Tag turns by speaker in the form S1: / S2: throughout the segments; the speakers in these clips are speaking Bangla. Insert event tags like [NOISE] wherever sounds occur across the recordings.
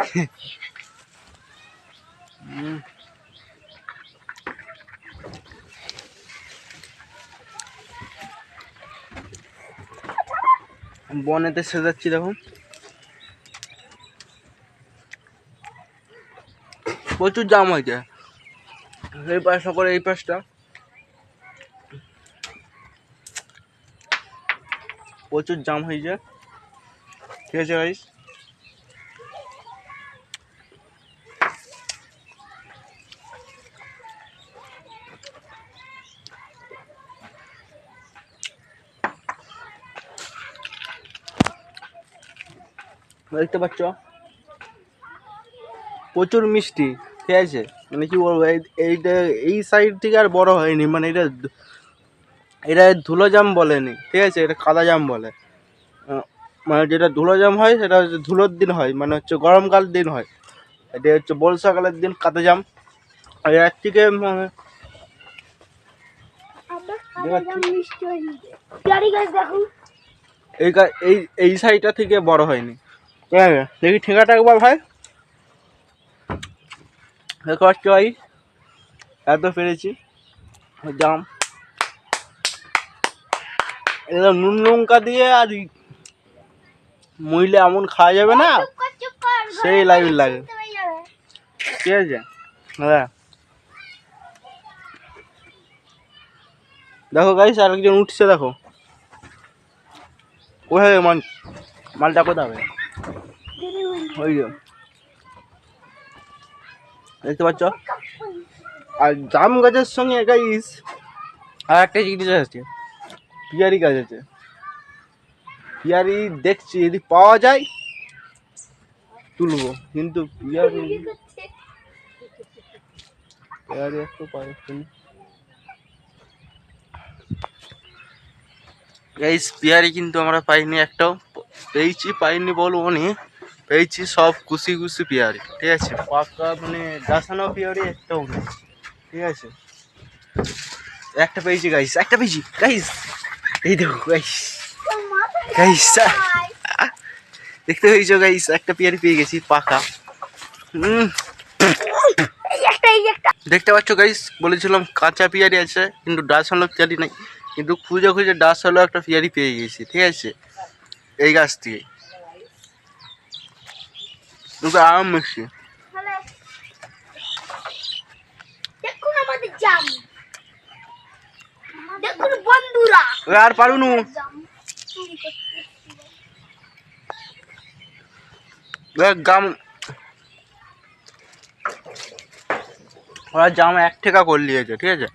S1: [LAUGHS] বনেতে সেজাচ্ছি, দেখো। প্রচুর জাম হয়েছে। এই পাশটা করে এই পাশটা। প্রচুর জাম হয়েছে। ঠিক আছে দেখতে পাচ্ছ? প্রচুর মিষ্টি ঠিক আছে? মানে কি বলব এই এইটা এই সাইড থেকে আর বড় হয়নি মানে এটা এটা ধুলো জাম বলেনি ঠিক আছে? এটা কাদা জাম বলে। মানে যেটা ধুলো জাম হয় সেটা হচ্ছে ধুলোর দিন হয় মানে হচ্ছে গরমকাল দিন হয়। এটা হচ্ছে বর্ষাকালের দিন কাদা জাম। আর এর থেকে মানে এই এই এই সাইডটা থেকে বড় হয়নি। দেখি ঠেকাটা একবার ভাই। আসছো ভাই, এত পেরেছি। জাম। একদম নুন লঙ্কা দিয়ে আর মইলে এমন খাওয়া যাবে না, সেই লাইভ লাগে। ঠিক আছে? হ্যাঁ দেখো গাইস আরেকজন উঠছে, দেখো। কোথায় মাল মালটা কোথায় ওই দেখতে পাচ্ছ? আর জাম গাছের সঙ্গে গাইস আর একটা জিনিস আছে। পিয়ারি গাছ আছে। পিয়ারি দেখছি যদি পাওয়া যায় তুলবো। কিন্তু পিয়ারি পিয়ারি একটু পাচ্ছি গাইস পিয়ারি কিন্তু আমরা পাইনি একটাও। পেয়েছি পাইনি বলব নি। পেয়েছি, সব কুসি কুসি পিয়ারি, ঠিক আছে? পাকা মানে ডাসানো পিয়ারি একটাও নেই ঠিক আছে? একটা পেয়েছি গাইস একটা পেয়েছি গাইস এই দেখো গাইস গাইস দেখতে পেয়েছ গাইস একটা পিয়ারি পেয়ে গেছি, পাকা। দেখতে পাচ্ছ গাইস বলেছিলাম কাঁচা পিয়ারি আছে, কিন্তু ডাস হলো পিয়ারি নাই, কিন্তু খুঁজে খুঁজে ডাস হলো একটা পিয়ারি পেয়ে গেছি, ঠিক আছে? এই গাছ থেকে। কিন্তু আম
S2: তাহলে দেখুন আমাদের জাম। দেখুন বন্ধুরা।
S1: আর পারুনু গাম ওরা জাম এক টাকা করে নিয়েছে ঠিক আছে?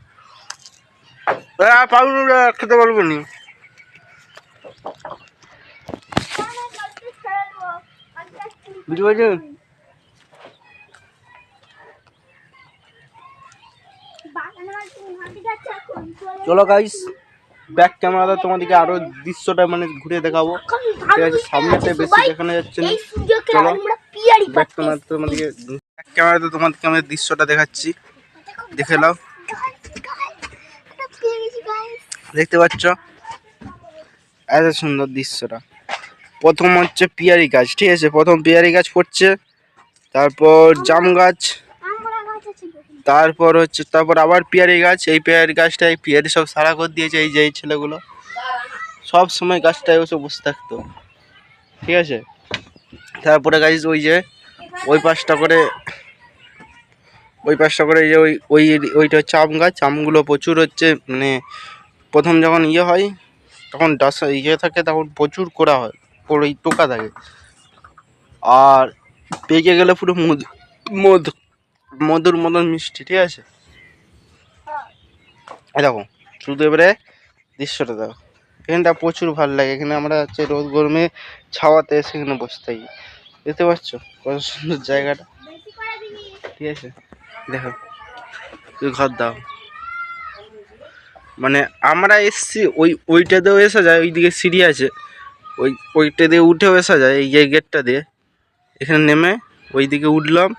S1: ওই আর পারুনু খেতে পারব নি। বুঝতে পারছেন চলো গাইস ব্যাক ক্যামেরাতে তোমাদেরকে আরও দৃশ্যটা মানে ঘুরে দেখাবো। ঠিক আছে সামনেতে বেশি দেখানো যাচ্ছে না। চলো। ব্যাক ক্যামেরাতে তোমাদেরকে ব্যাক ক্যামেরাতে তোমাদেরকে আমি দৃশ্যটা দেখাচ্ছি। দেখে নাও। দেখতে পাচ্ছ? এত সুন্দর দৃশ্যটা। প্রথম হচ্ছে পিয়ারি গাছ, ঠিক আছে? প্রথম পিয়ারি গাছ পড়ছে, তারপর জাম গাছ, তারপর হচ্ছে, তারপর আবার পেয়ারি গাছ, এই পেয়ারি গাছটা এই পেয়ারি সব সারা করে দিয়েছে, এই যে এই ছেলেগুলো। সব সময় গাছটায় বসে বসে থাকতো, ঠিক আছে? তারপরে গাছ ওই যে, ওই পাশটা করে, ওই পাশটা করে যে ওই ওই, ওইটা হচ্ছে আম গাছ, আমগুলো প্রচুর হচ্ছে মানে প্রথম যখন ইয়ে হয়, তখন ডাস ইয়ে থাকে, তখন প্রচুর করা হয়। ওই টোকা থাকে। আর পেকে গেলে পুরো মধু মধু, মধুর মতন মিষ্টি, ঠিক আছে? দেখো শুধু এবারে দৃশ্যটা দেখো। এখানটা প্রচুর ভালো লাগে। এখানে আমরা হচ্ছে রোদ গরমে ছাওয়াতে এসে এখানে বসে থাকি। দেখতে পাচ্ছ? কত সুন্দর জায়গাটা। ঠিক আছে? দেখো তুই ঘর দাও। মানে আমরা এসছি ওই, ওইটাতেও এসে যায়, ওইদিকে সিঁড়ি আছে। ওই ওইটা দিয়ে উঠেও এসা যায়, এই যে গেটটা দিয়ে। এখানে নেমে ওই দিকে উঠলাম,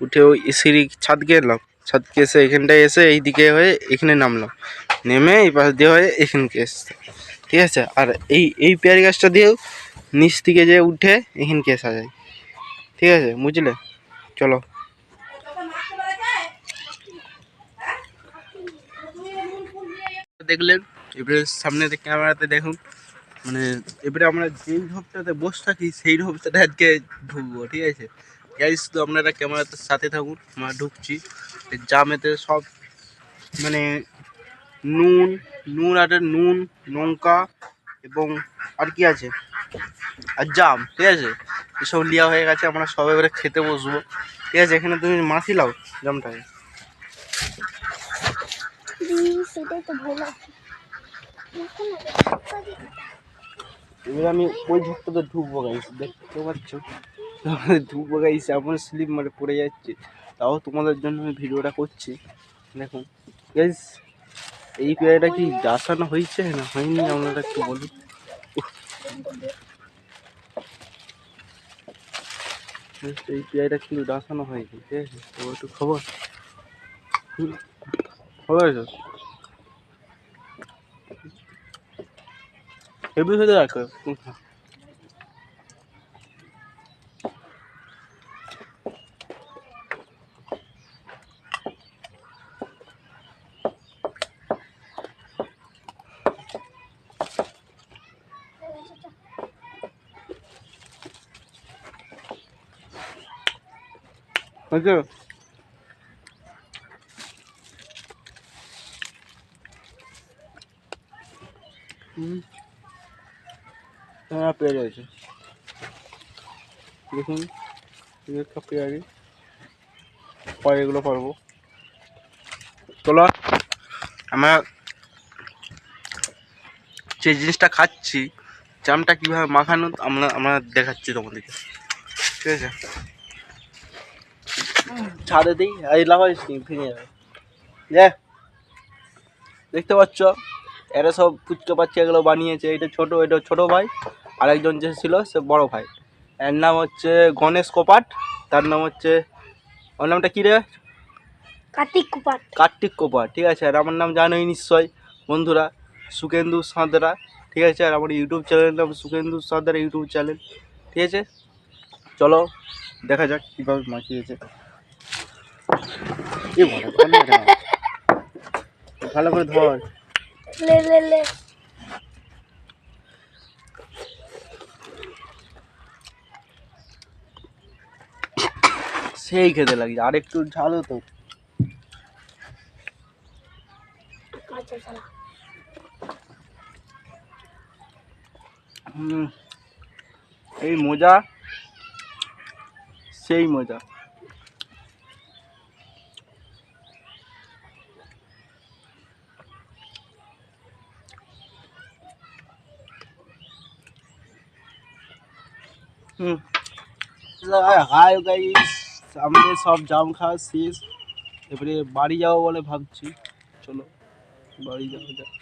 S1: উঠে ওই সিঁড়ি ছাদকে এলাম। ছাদকে এসে এখানটায় এসে এই দিকে হয়ে এখানে নামলাম। নেমে এই পাশ দিয়ে হয়ে এখানকে এসছে। ঠিক আছে? আর এই এই পেয়ারি গাছটা দিয়েও নিচ থেকে যে উঠে এখানকে আসা যায়। ঠিক আছে? বুঝলে? চলো। দেখলেন? এবারে সামনে ক্যামেরাতে দেখুন। মানে এবারে আমরা যেই ঢোপটাতে বসে থাকি, সেই ঢোপটাতে আজকে ঢুকবো, ঠিক আছে? গাইস তো আপনারা ক্যামেরাতে সাথে থাকুন, আমরা ঢুকছি। জামেতে সব মানে নুন নুন আর নুন, লঙ্কা এবং আর কি আছে? আর জাম, ঠিক আছে? এসব লিয়া হয়ে গেছে, আমরা সব এবারে খেতে বসবো। ঠিক আছে, এখানে তুমি মাছি লাও জামটাকে।
S2: সেটাই তো ভয় লাগছে এখন না, ধাক্কা দিয়ে কাটা।
S1: এবার আমি ওই ঝোঁকটাতে ঢুকবো গাইস দেখতে পাচ্ছ? ঢুকবো গাইস এমন স্লিপ মারে পড়ে যাচ্ছে। তাও তোমাদের জন্য আমি ভিডিওটা করছি। দেখুন গাইস এই পেয়ারাটা কি ডাসানো হয়েছে না হয়নি? আপনারা একটু বলুন। এই পেয়ারাটা কিন্তু ডাসানো হয়নি, ঠিক আছে? তো একটু খবর। খবর আছে? 谁不是这个嗯那这个嗯。হ্যাঁ পেয়ে রয়েছে দেখুন একটা পেয়ারি পরে এগুলো করব। চলো, আমরা যে জিনিসটা খাচ্ছি, জামটা কীভাবে মাখানো, আমরা আমরা দেখাচ্ছি তোমাদেরকে। ঠিক আছে? ছাড়ে দিই এই লাগাইস নি ভেঙে যাবে। যে। দেখতে পাচ্ছ? এরা সব ফুচকা পাচ্ছি এগুলো বানিয়েছে। এটা ছোট এটা ছোট ভাই। আরেকজন যে ছিল সে বড় ভাই। এর নাম হচ্ছে গণেশ কোপাট তার নাম হচ্ছে ওর নামটা কী রে?
S2: কার্তিক কোপাট।
S1: কার্তিক কোপাট ঠিক আছে। আর আমার নাম জানোই নিশ্চয় বন্ধুরা সুকেন্দু সাঁতরা ঠিক আছে। আর আমার ইউটিউব চ্যানেলের নাম সুকেন্দু সাঁতরা ইউটিউব চ্যানেল ঠিক আছে। চলো দেখা যাক কীভাবে মাখিয়েছে। ভালো করে ধর।
S2: লে লে লে।
S1: সেই খেতে লাগছে। আর একটু ঝাল তো
S2: আচ্ছা চালা।
S1: হুম এই মজা সেই মজা। হুম। হাই গাইস আমাদের সব জাম খাওয়া শেষ। এবারে বাড়ি যাব বলে ভাবছি। চলো বাড়ি যাওয়া যাক।